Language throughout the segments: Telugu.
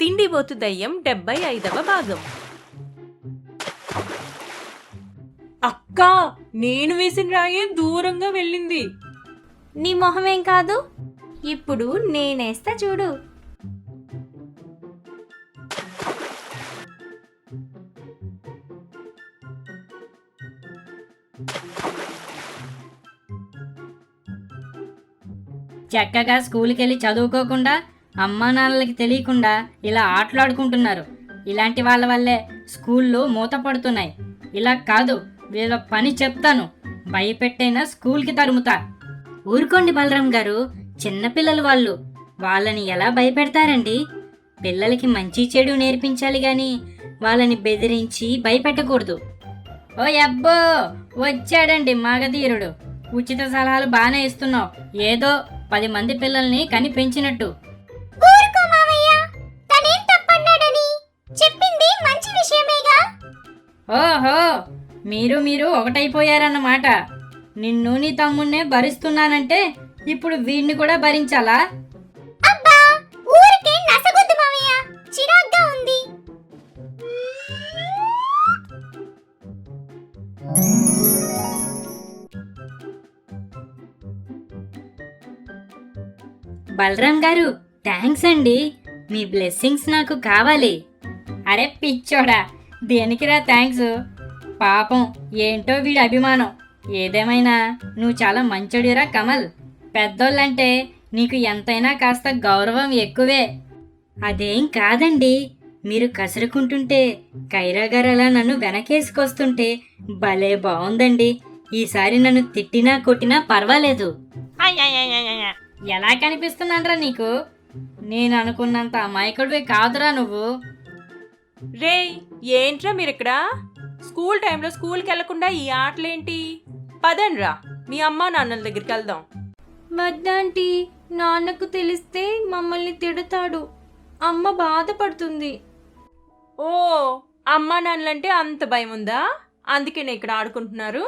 తిండిబోతు దయ్యం డెబ్బై ఐదవ భాగం. అక్క నేను వేసిన రాయే దూరంగా వెళ్ళింది. నీ మొహమేం కాదు? ఇప్పుడు నేనేస్తా చూడు. చక్కగా స్కూల్కి వెళ్ళి చదువుకోకుండా అమ్మా నాన్నలకి తెలియకుండా ఇలా ఆటలాడుకుంటున్నారు. ఇలాంటి వాళ్ళ వల్లే స్కూళ్ళు మూతపడుతున్నాయి ఇలా కాదు వీళ్ళ పని చెప్తాను. భయపెట్టైనా స్కూల్కి తరుముతా. ఊరుకోండి బలరాం గారు చిన్నపిల్లలు వాళ్ళు. వాళ్ళని ఎలా భయపెడతారండి? పిల్లలకి మంచి చెడు నేర్పించాలి కానీ వాళ్ళని బెదిరించి భయపెట్టకూడదు. ఓ అబ్బో వచ్చాడండి మాగధీరుడు. ఉచిత సలహాలు బాగానే ఇస్తున్నావు. ఏదో పది మంది పిల్లల్ని కని మీరు మీరు ఒకటైపోయారన్నమాట. నిన్ను నీ తమ్ముణ్ణే భరిస్తున్నానంటే ఇప్పుడు వీడిని కూడా భరించాలా? బలరాం గారు థ్యాంక్స్ అండి. మీ బ్లెస్సింగ్స్ నాకు కావాలి. అరే పిచ్చోడా దేనికిరా థ్యాంక్స్ పాపం ఏంటో వీడి అభిమానం. ఏదేమైనా నువ్వు చాలా మంచోడిరా కమల్. పెద్దోళ్ళంటే నీకు ఎంతైనా కాస్త గౌరవం ఎక్కువే. అదేం కాదండి. మీరు కసురుకుంటుంటే కైరా గారు అలా నన్ను వెనకేసుకొస్తుంటే భలే బాగుందండి ఈసారి నన్ను తిట్టినా కొట్టినా పర్వాలేదు. ఎలా కనిపిస్తున్నానరా నీకు నేను అనుకున్నంత అమాయకుడివే కాదురా నువ్వు రేయ్ ఏంట్రా మీరిక్కడ స్కూల్ టైంలో స్కూల్కి వెళ్ళకుండా ఈ ఆటలేంటి? పదండ్రా మీ అమ్మా నాన్నల దగ్గరికి వెళ్దాం. వద్దాంటీ నాన్నకు తెలిస్తే మమ్మల్ని తిడతాడు. అమ్మ బాధపడుతుంది. ఓ అమ్మా నాన్నలంటే అంత భయం ఉందా? అందుకేనే ఇక్కడ ఆడుకుంటున్నారు.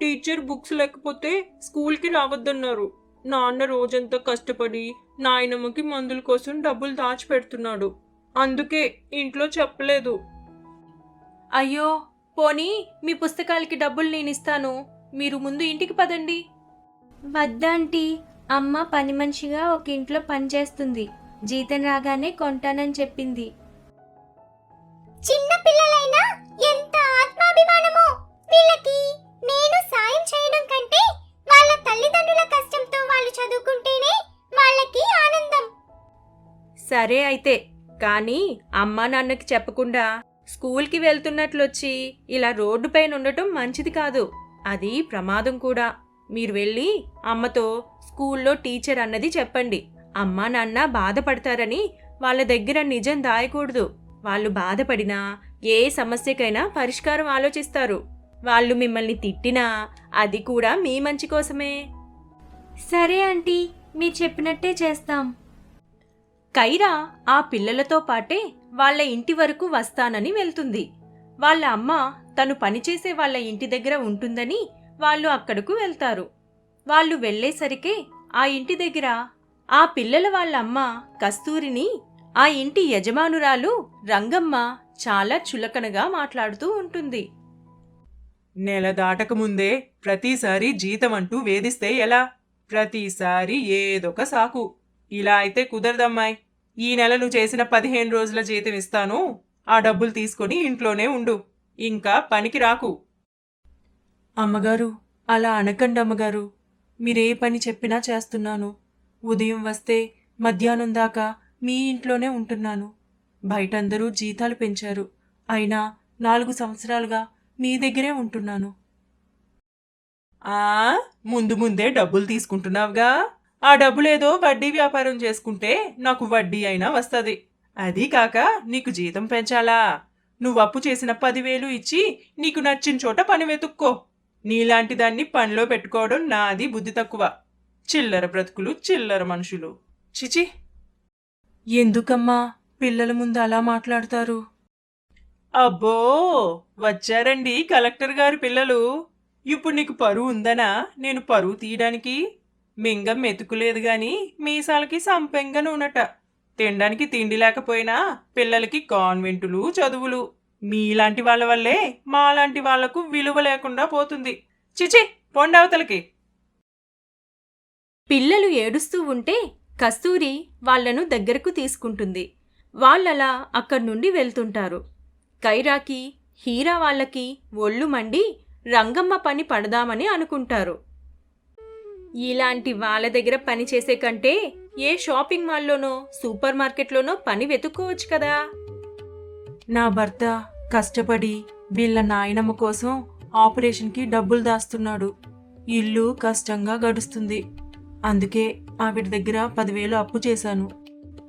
టీచర్ బుక్స్ లేకపోతే స్కూల్కి రావద్దన్నారు. నాన్న రోజంతా కష్టపడి నాయనమ్మకి మందుల కోసం డబ్బులు దాచిపెడుతున్నాడు. అందుకే ఇంట్లో చెప్పలేదు. అయ్యో పోనీ మీ పుస్తకాలకి డబ్బులు నేను ఇస్తాను. మీరు ముందు ఇంటికి పదండి. వద్దాంటీ. అమ్మ పని మనిషిగా ఒక ఇంట్లో పనిచేస్తుంది జీతం రాగానే కొంటానని చెప్పింది. చిన్న పిల్లలైనా ఎంత ఆత్మాభిమానమో. వీళ్ళకి నేను సాయం చేయడం కంటే వాళ్ళ తల్లిదండ్రుల కష్టంతో వాళ్ళు చదువుకుంటేనే వాళ్ళకి ఆనందం. సరే అయితే కానీ అమ్మా నాన్నకి చెప్పకుండా స్కూల్కి వెళ్తున్నట్లొచ్చి ఇలా రోడ్డు పైన ఉండటం మంచిది కాదు. అది ప్రమాదం కూడా. మీరు వెళ్ళి అమ్మతో స్కూల్లో టీచర్ అన్నది చెప్పండి. అమ్మా నాన్న బాధపడతారని వాళ్ళ దగ్గర నిజం దాయకూడదు. వాళ్ళు బాధపడినా ఏ సమస్యకైనా పరిష్కారం ఆలోచిస్తారు. వాళ్ళు మిమ్మల్ని తిట్టినా అది కూడా మీ మంచి కోసమే. సరే ఆంటీ మీరు చెప్పినట్టే చేస్తాం. కైరా ఆ పిల్లలతో పాటే వాళ్ళ ఇంటి వరకు వస్తానని వెళ్తుంది. వాళ్ళ అమ్మ తను పనిచేసే వాళ్ళ ఇంటి దగ్గర ఉంటుందని వాళ్ళు అక్కడకు వెళ్తారు. వాళ్ళు వెళ్ళేసరికే ఆ ఇంటి దగ్గర ఆ పిల్లల వాళ్ళ అమ్మ కస్తూరిని ఆ ఇంటి యజమానురాలు రంగమ్మ చాలా చులకనగా మాట్లాడుతూ ఉంటుంది. నెల దాటకముందే ప్రతిసారి జీతం అంటూ వేధిస్తే ఎలా? ప్రతిసారి ఏదొక సాకు. ఇలా అయితే కుదరదమ్మాయి. ఈ నెల నువ్వు చేసిన పదిహేను రోజుల జీతం ఇస్తాను. ఆ డబ్బులు తీసుకొని ఇంట్లోనే ఉండు. ఇంకా పనికి రాకు. అమ్మగారు అలా అనకండి అమ్మగారు. మీరే పని చెప్పినా చేస్తున్నాను. ఉదయం వస్తే మధ్యాహ్నం దాకా మీ ఇంట్లోనే ఉంటున్నాను. బయటందరూ జీతాలు పెంచారు. అయినా నాలుగు సంవత్సరాలుగా మీ దగ్గరే ఉంటున్నాను. ఆ? ముందు ముందే డబ్బులు తీసుకుంటున్నావుగా? ఆ డబ్బులేదో వడ్డీ వ్యాపారం చేసుకుంటే నాకు వడ్డీ అయినా వస్తుంది. అది కాక నీకు జీతం పెంచాలా? నువ్వు అప్పు చేసిన పదివేలు ఇచ్చి నీకు నచ్చిన చోట పని వెతుక్కో. నీలాంటి దాన్ని పనిలో పెట్టుకోవడం నాది బుద్ధి తక్కువ. చిల్లర బ్రతుకులు చిల్లర మనుషులు. చిచి. ఎందుకమ్మా పిల్లల ముందు అలా మాట్లాడతారు? అబ్బో! వచ్చారండి కలెక్టర్ గారి పిల్లలు. ఇప్పుడు నీకు పరువు ఉందనా? నేను పరువు తీయడానికి? మింగం మెతుకులేదు గాని మీసాలకి సంపెంగ నూనెట. తినడానికి తిండి లేకపోయినా పిల్లలకి కాన్వెంటులు చదువులు. మీలాంటి వాళ్ళ వల్లే మాలాంటి వాళ్ళకు విలువ లేకుండా పోతుంది. చిచి పొండవతలకి పిల్లలు ఏడుస్తూ ఉంటే కస్తూరి వాళ్ళను దగ్గరకు తీసుకుంటుంది. వాళ్ళలా అక్కడి నుండి వెళ్తుంటారు. కైరాకి హీరా వాళ్ళకి ఒళ్ళు మండి రంగమ్మ పని పడదామని అనుకుంటారు. ఇలాంటి వాళ్ళ దగ్గర పని చేసే కంటే ఏ షాపింగ్ మాల్లోనో సూపర్ మార్కెట్లోనో పని వెతుక్కోవచ్చు కదా. నా భర్త కష్టపడి వీళ్ళ నాయనమ్మ కోసం ఆపరేషన్కి డబ్బులు దాస్తున్నాడు. ఇల్లు కష్టంగా గడుస్తుంది. అందుకే ఆవిడ దగ్గర పదివేలు అప్పు చేశాను.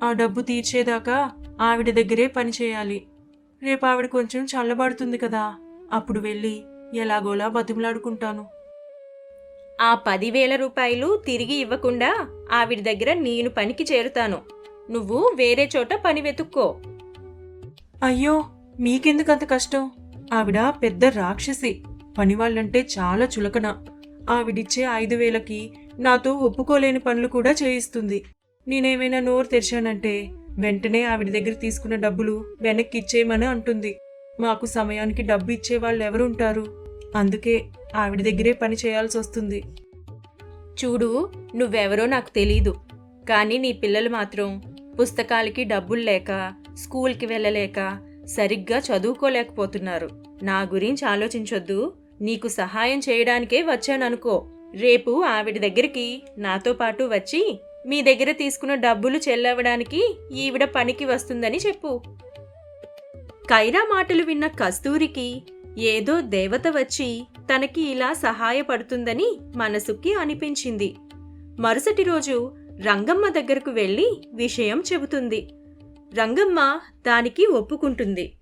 ఆ డబ్బు తీర్చేదాకా ఆవిడ దగ్గరే పని చేయాలి. రేపు ఆవిడ కొంచెం చల్లబడుతుంది కదా. అప్పుడు వెళ్ళి ఎలాగోలా బతిమలాడుకుంటాను. ఆ పదివేల రూపాయలు తిరిగి ఇవ్వకుండా ఆవిడ దగ్గర నేను పనికి చేరుతాను. నువ్వు వేరే చోట పని వెతుక్కో. అయ్యో మీకెందుకు అంత కష్టం? ఆవిడ పెద్ద రాక్షసి. పనివాళ్ళంటే చాలా చులకన. ఆవిడిచ్చే ఐదు వేలకి నాతో ఒప్పుకోలేని పనులు కూడా చేయిస్తుంది. నేనేమైనా నోరు తెరిచానంటే వెంటనే ఆవిడ దగ్గర తీసుకున్న డబ్బులు వెనక్కి ఇచ్చేయమని అంటుంది. మాకు సమయానికి డబ్బు ఇచ్చే వాళ్ళు ఎవరుంటారు అందుకే ఆవిడ దగ్గరే పని చేయాల్సి వస్తుంది. చూడు నువ్వెవరో నాకు తెలీదు. కానీ నీ పిల్లలు మాత్రం పుస్తకాలకి డబ్బులు లేక స్కూల్కి వెళ్ళలేక సరిగ్గా చదువుకోలేకపోతున్నారు. నా గురించి ఆలోచించొద్దు. నీకు సహాయం చేయడానికే వచ్చాననుకో. రేపు ఆవిడ దగ్గరికి నాతో పాటు వచ్చి మీ దగ్గర తీసుకున్న డబ్బులు చెల్లవడానికి ఈవిడ పనికి వస్తుందని చెప్పు. కైరా మాటలు విన్న కస్తూరికి ఏదో దేవత వచ్చి తనకి ఇలా సహాయపడుతుందని మనసుకి అనిపించింది. మరుసటి రోజు రంగమ్మ దగ్గరకు వెళ్ళి విషయం చెబుతుంది. రంగమ్మ దానికి ఒప్పుకుంటుంది.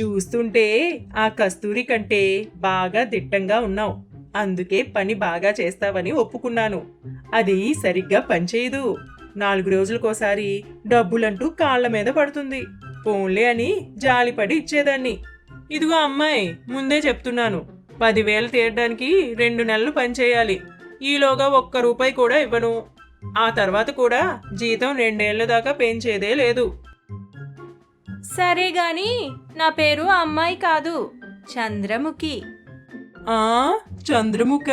చూస్తుంటే ఆ కస్తూరి కంటే బాగా దిట్టంగా ఉన్నావు. అందుకే పని బాగా చేస్తావని ఒప్పుకున్నాను. అది సరిగ్గా పనిచేయదు. నాలుగు రోజులకోసారి డబ్బులంటూ కాళ్ళ మీద పడుతుంది. పోన్లే అని జాలిపడి ఇచ్చేదాన్ని. ఇదిగో అమ్మాయి ముందే చెప్తున్నాను. పదివేలు తీయడానికి రెండు నెలలు పనిచేయాలి ఈలోగా ఒక్క రూపాయి కూడా ఇవ్వను. ఆ తర్వాత కూడా జీతం రెండేళ్ళ దాకా పెంచేదే లేదు. సరే గాని నా పేరు అమ్మాయి కాదు చంద్రముఖి. ఆ చంద్రముఖ?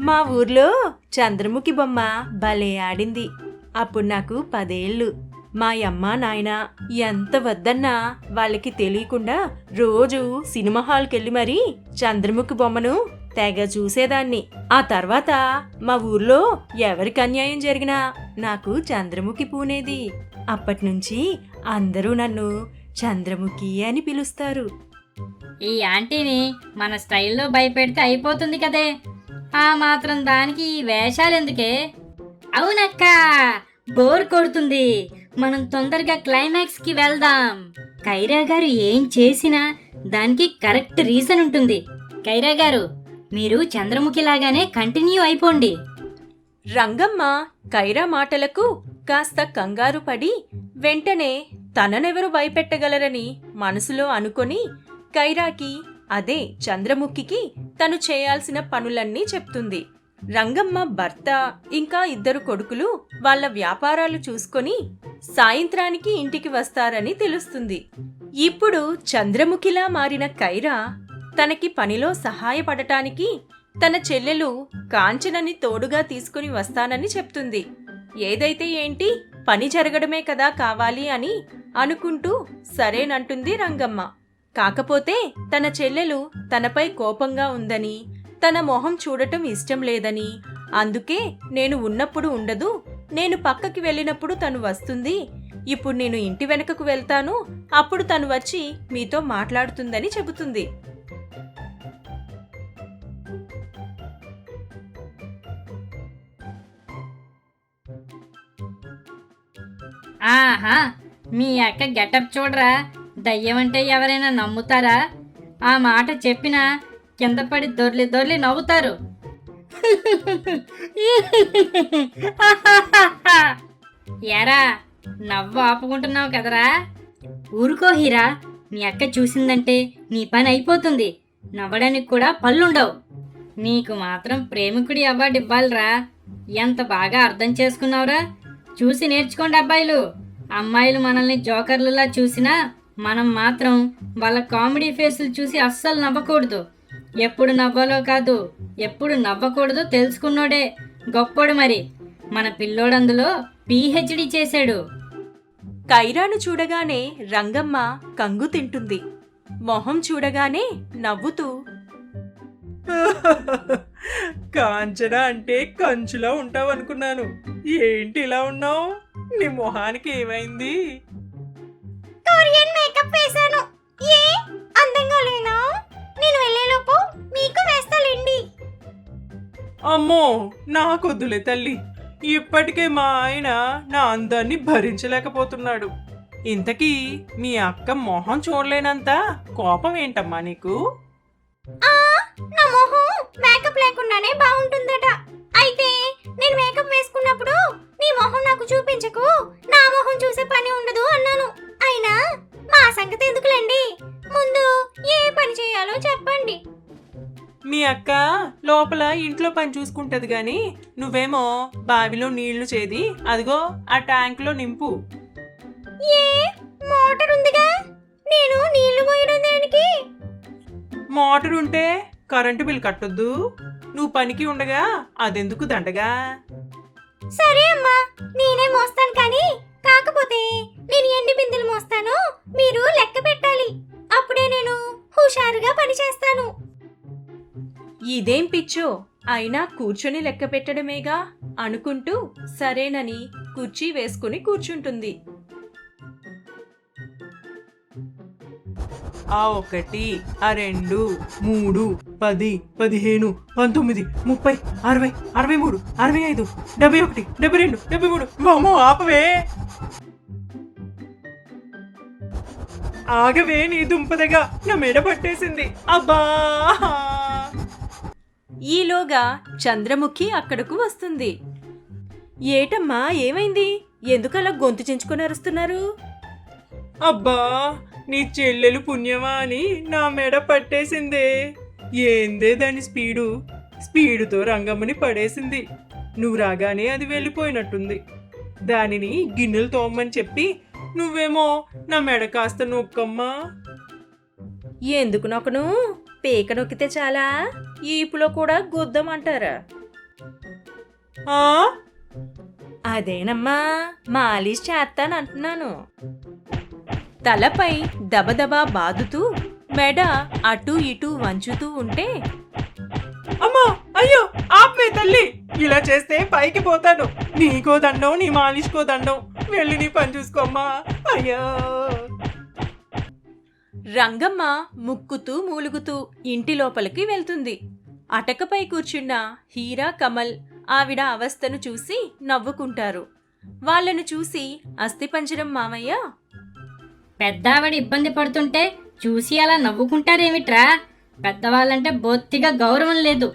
మా ఊర్లో చంద్రముఖి బొమ్మ భలే ఆడింది. అప్పుడు నాకు పదేళ్ళు. మా అమ్మ నాయన ఎంత వద్దన్నా వాళ్ళకి తెలియకుండా రోజు సినిమా హాల్కెళ్ళి మరీ చంద్రముఖి బొమ్మను తెగ చూసేదాన్ని. ఆ తర్వాత మా ఊర్లో ఎవరికి అన్యాయం జరిగినా నాకు చంద్రముఖి పూనేది. అప్పటినుంచి అందరూ నన్ను చంద్రముఖి అని పిలుస్తారు. ఈ ఆంటీని మన స్టైల్లో భయపెడితే అయిపోతుంది కదే. ఆ మాత్రం దానికి ఈ వేషాలు ఎందుకే అవునక్క బోర్ కొడుతుంది. మనం తొందరగా క్లైమాక్స్కి వెళ్దాం. కైరా గారు ఏం చేసినా దానికి కరెక్ట్ రీజన్ ఉంటుంది. కైరా గారు మీరు చంద్రముఖి లాగానే కంటిన్యూ అయిపోండి. రంగమ్మ కైరా మాటలకు కాస్త కంగారు పడి వెంటనే తననెవరు భయపెట్టగలరని మనసులో అనుకొని కైరాకి అదే చంద్రముఖికి తను చేయాల్సిన పనులన్నీ చెప్తుంది. రంగమ్మ భర్త ఇంకా ఇద్దరు కొడుకులు వాళ్ళ వ్యాపారాలు చూసుకొని సాయంత్రానికి ఇంటికి వస్తారని తెలుస్తుంది. ఇప్పుడు చంద్రముఖిలా మారిన కైరా తనకి పనిలో సహాయపడటానికి తన చెల్లెలు కాంచనని తోడుగా తీసుకుని వస్తానని చెప్తుంది. ఏదైతే ఏంటి పని జరగడమే కదా కావాలి అని అనుకుంటూ సరేనంటుంది రంగమ్మ. కాకపోతే తన చెల్లెలు తనపై కోపంగా ఉందని తన మొహం చూడటం ఇష్టం లేదని. అందుకే నేను ఉన్నప్పుడు ఉండదు నేను పక్కకి వెళ్ళినప్పుడు తను వస్తుంది. ఇప్పుడు నేను ఇంటి వెనకకు వెళ్తాను అప్పుడు తను వచ్చి మీతో మాట్లాడుతుందని చెబుతుంది. ఆహా మీ అక్క గెటప్ చూడరా? దయ్యం అంటే ఎవరైనా నమ్ముతారా? ఆ మాట చెప్పినా కింద పడి దొర్లి దొర్లి నవ్వుతారు. ఎరా నవ్వు ఆపుకుంటున్నావు కదరా? ఊరుకో హీరా నీ అక్క చూసిందంటే నీ పని అయిపోతుంది. నవ్వడానికి కూడా పళ్ళుండవు. నీకు మాత్రం ప్రేమికుడి అవార్డు ఇవ్వాలిరా. ఎంత బాగా అర్థం చేసుకున్నావురా? చూసి నేర్చుకోండి అబ్బాయిలు. అమ్మాయిలు మనల్ని జోకర్లులా చూసినా మనం మాత్రం వాళ్ళ కామెడీ ఫేసులు చూసి అస్సలు నవ్వకూడదు. ఎప్పుడు నవ్వాలో కాదు ఎప్పుడు నవ్వకూడదో తెలుసుకున్నోడే. గొప్పోడు మరి. మన పిల్లోడందులో పిహెచ్డి చేశాడు. కైరాను చూడగానే రంగమ్మ కంగు తింటుంది. మొహం చూడగానే నవ్వుతూ కాంచన అంటే కంచులా ఉంటావు అనుకున్నాను ఏంటి ఇలా ఉన్నావు? నీ మొహానికి ఏమైంది? కొరియన్ మేకప్ వేశాను. ఏ? అందంగా లేనా? నేను వెళ్ళేలోపు మీకు వేస్తాలేండి. అమ్మో నాకొద్దులే తల్లి. ఇప్పటికే మా ఆయన నా అందాన్ని భరించలేకపోతున్నాడు. ఇంతకీ మీ అక్క మొహం చూడలేనంత కోపం ఏంటమ్మా నీకు? ఆ నా మొహం మేకప్ లేకుండానే బాగుంటుందట. అయితే నేను మేకప్ వేసుకున్నప్పుడు నీ మొహం నాకు చూపించకు. నా మొహం చూసే పని ఉండదు అన్నాను. అయినా మా సంగతి ఎందుకులేండి? ముందు ఏ పని చేయాలో చెప్పండి. మీ అక్క లోపల ఇంట్లో పని చూసుకుంటది గాని నువ్వేమో బావిలో నీళ్ళు చేది అదిగో ఆ ట్యాంకులో నింపు. ఏ? మోటార్ ఉందిగా? నేను నీళ్ళు పోయడం దేనికి? మోటార్ ఉంటే కరెంటు బిల్ కట్టొద్దు. నువ్వు పనికి ఉండగా అదెందుకు దండగా? సరే అమ్మా నేనే మోస్తాను కానీ కాకపోతే నేను ఎన్ని బిందెలు మోస్తానో మీరు లెక్క పెట్టాలి. అప్పుడే నేను హుషారుగా పని చేస్తాను. ఇదేం పిచ్చో అయినా కూర్చొని లెక్క పెట్టడమేగా అనుకుంటూ సరేనని కుర్చీ వేసుకుని కూర్చుంటుంది. ఆ ఒకటి ఆ రెండు మూడు పది పదిహేను పంతొమ్మిది ముప్పై అరవై అరవై మూడు అరవై ఐదు డెబ్బై ఒకటి డెబ్బై రెండు డెబ్బై మూడు మామో ఆపవే. ఆగవే నీ దుంపదగా. నా మెడ పట్టేసింది. అబ్బా. ఈలోగా చంద్రముఖి అక్కడకు వస్తుంది. ఏటమ్మా ఏమైంది? ఎందుకలా గొంతు చించుకొని అరుస్తున్నారు? అబ్బా నీ చెల్లెలు పుణ్యమా అని నా మెడ పట్టేసిందే. ఏందే దాని స్పీడు? స్పీడుతో రంగమ్మని పడేసింది. నువ్వు రాగానే అది వెళ్ళిపోయినట్టుంది. దానిని గిన్నెలు తోమని చెప్పి నువ్వేమో నా మెడ కాస్త నొక్కమ్మా. ఎందుకు నొకను పేక నొక్కితే చాలా? ఈపులో కూడా గుద్దమంటారా అదేనమ్మా మాలిష్ చేస్తానంటున్నాను. తలపై దబదబా బాదుతూ మెడ అటూ ఇటూ వంచుతూ ఉంటే అమ్మా అయ్యో ఆపే తల్లి. ఇలా చేస్తే పైకి పోతాను. నీకో దండం నీ మాలిష్కో దండం. వెళ్ళి నీ పని చూసుకోమ్మా. అయ్యో. రంగమ్మ ముక్కుతూ మూలుగుతూ ఇంటి లోపలికి వెళ్తుంది. అటకపై కూర్చున్న హీరా కమల్ ఆవిడ అవస్థను చూసి నవ్వుకుంటారు. వాళ్ళను చూసి అస్థిపంజరం మామయ్య పెద్దావిడ ఇబ్బంది పడుతుంటే చూసి అలా నవ్వుకుంటారేమిట్రా? పెద్దవాళ్ళంటే బొత్తిగా గౌరవం లేదు.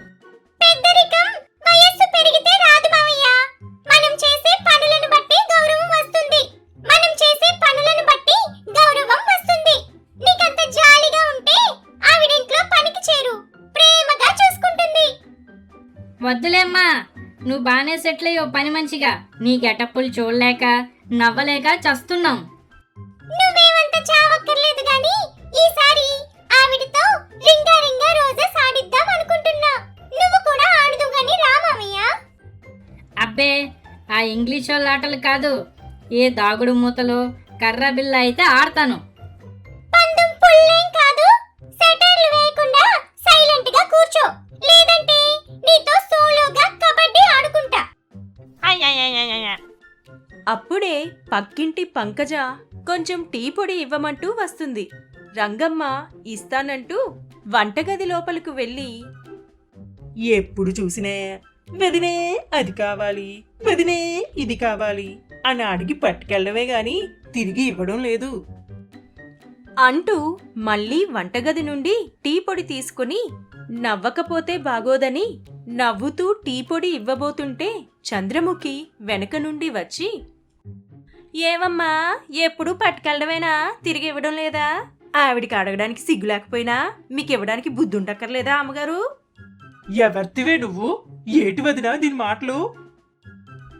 వద్దులేమ్మా నువ్వు బాగానే సెటిల్ అయ్యో పని మంచిగా. నీ గెటప్పులు చూడలేక నవ్వలేక చస్తున్నాం. ఆ ఇంగ్లీష్ వాళ్ళ ఆటలు కాదు. ఏ దాగుడు మూతలు కర్ర బిల్ల అయితే ఆడతాను. పందెం పుల్లేం కాదు. సెటర్లు వేయకుండా సైలెంట్గా కూర్చో. లేదంటే నీతో సోలోగా కబడ్డీ ఆడుకుంటా. అప్పుడే పక్కింటి పంకజ కొంచెం టీ పొడి ఇవ్వమంటూ వస్తుంది. రంగమ్మ ఇస్తానంటూ వంటగది లోపలకు వెళ్ళి ఎప్పుడు చూసినా వదినే అది కావాలి. వదినే ఇది కావాలి. అని అడిగి పట్టుకెళ్ళడమే గాని తిరిగి ఇవ్వడం లేదు. అంటూ మళ్ళీ వంటగది నుండి టీ పొడి తీసుకుని నవ్వకపోతే బాగోదని నవ్వుతూ టీ పొడి ఇవ్వబోతుంటే చంద్రముఖి వెనక నుండి వచ్చి ఏమమ్మా ఎప్పుడు పట్టుకెళ్ళడమేనా? తిరిగి ఇవ్వడం లేదా? ఆవిడికి అడగడానికి సిగ్గు లేకపోయినా మీకు ఇవ్వడానికి బుద్ధి ఉండక్కర్లేదా అమ్మగారు? ఎవరితివే నువ్వు? ఏటి వదినా దీని మాటలు?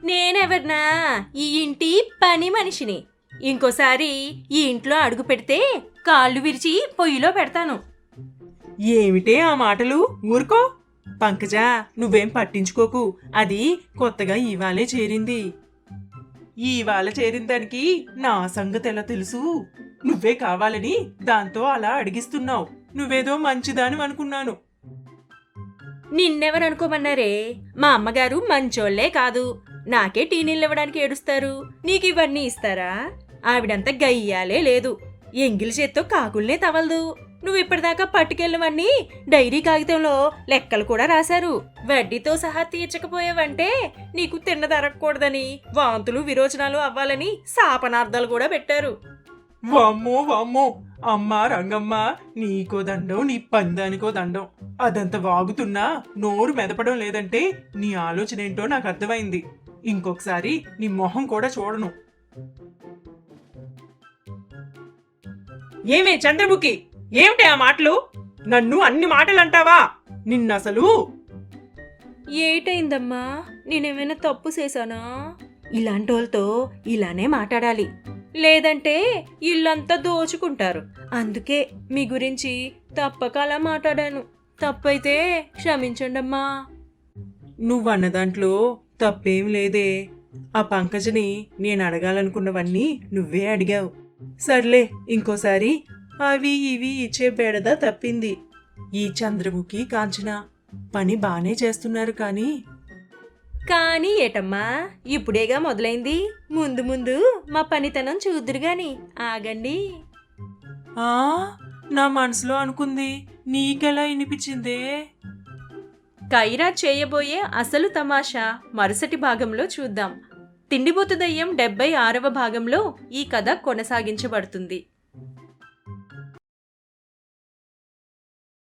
నేనెవర్నా? ఈ ఇంటి పని మనిషిని. ఇంకోసారి ఈ ఇంట్లో అడుగు పెడితే కాళ్ళు విరిచి పొయ్యిలో పెడతాను. ఏమిటే ఆ మాటలు? ఊరుకో. పంకజ నువ్వేం పట్టించుకోకు. అది కొత్తగా ఇవాళే చేరింది. ఇవాళ చేరిన దానికి నా సంగతి ఎలా తెలుసు? నువ్వే కావాలని దాంతో అలా అడిగిస్తున్నావు. నువ్వేదో మంచిదాని అనుకున్నాను నిన్నెవరనుకోమన్నారే? మా అమ్మగారు మంచోళ్ళే కాదు. నాకే టీ నీళ్ళు ఇవ్వడానికి ఏడుస్తారు. నీకు ఇవన్నీ ఇస్తారా? ఆవిడంతా గయ్యాలే లేదు. ఎంగిలి చేత్తో కాకుల్నే తవలదు. నువ్వు ఇప్పటిదాకా పట్టుకెళ్ళవన్నీ డైరీ కాగితంలో లెక్కలు కూడా రాశారు. వడ్డీతో సహా తీర్చకపోయావంటే నీకు తిన్నదరగకూడదని వాంతులు విరోచనాలు అవ్వాలని శాపనార్థాలు కూడా పెట్టారు. వామ్మో వామ్మో. అమ్మా రంగమ్మ నీకో దండం నీ పందానికో దండం. అదంత వాగుతున్నా నోరు మెదపడం లేదంటే నీ ఆలోచన ఏంటో నాకు అర్థమైంది. ఇంకొకసారి నీ మొహం కూడా చూడను. ఏమే చంద్రముఖి ఏమిటి ఆ మాటలు? నన్ను అన్ని మాటలు అంటావా నిన్నసలు? ఏటైందమ్మా? నేనేమైనా తప్పు చేశానా? ఇలాంటి వాళ్ళతో ఇలానే మాట్లాడాలి. లేదంటే ఇల్లంతా దోచుకుంటారు. అందుకే మీ గురించి తప్పక అలా మాట్లాడాను. తప్పైతే క్షమించండమ్మా. నువ్వన్న దాంట్లో తప్పేం లేదే. ఆ పంకజని నేను అడగాలనుకున్నవన్నీ నువ్వే అడిగావు. సర్లే ఇంకోసారి అవి ఇవి ఇచ్చే బెడద తప్పింది. ఈ చంద్రముఖి కాంచన పని బానే చేస్తున్నారు కానీ కానీ ఏటమ్మా ఇప్పుడేగా మొదలైంది. ముందు ముందు మా పనితనం చూద్దురు గాని ఆగండి. ఆ నా మనసులో అనుకుంది నీకెలా వినిపించిందే? కైరా చేయబోయే అసలు తమాషా మరుసటి భాగంలో చూద్దాం. తిండిబోతు దయ్యం డెబ్బై ఆరవ భాగంలో ఈ కథ కొనసాగించబడుతుంది.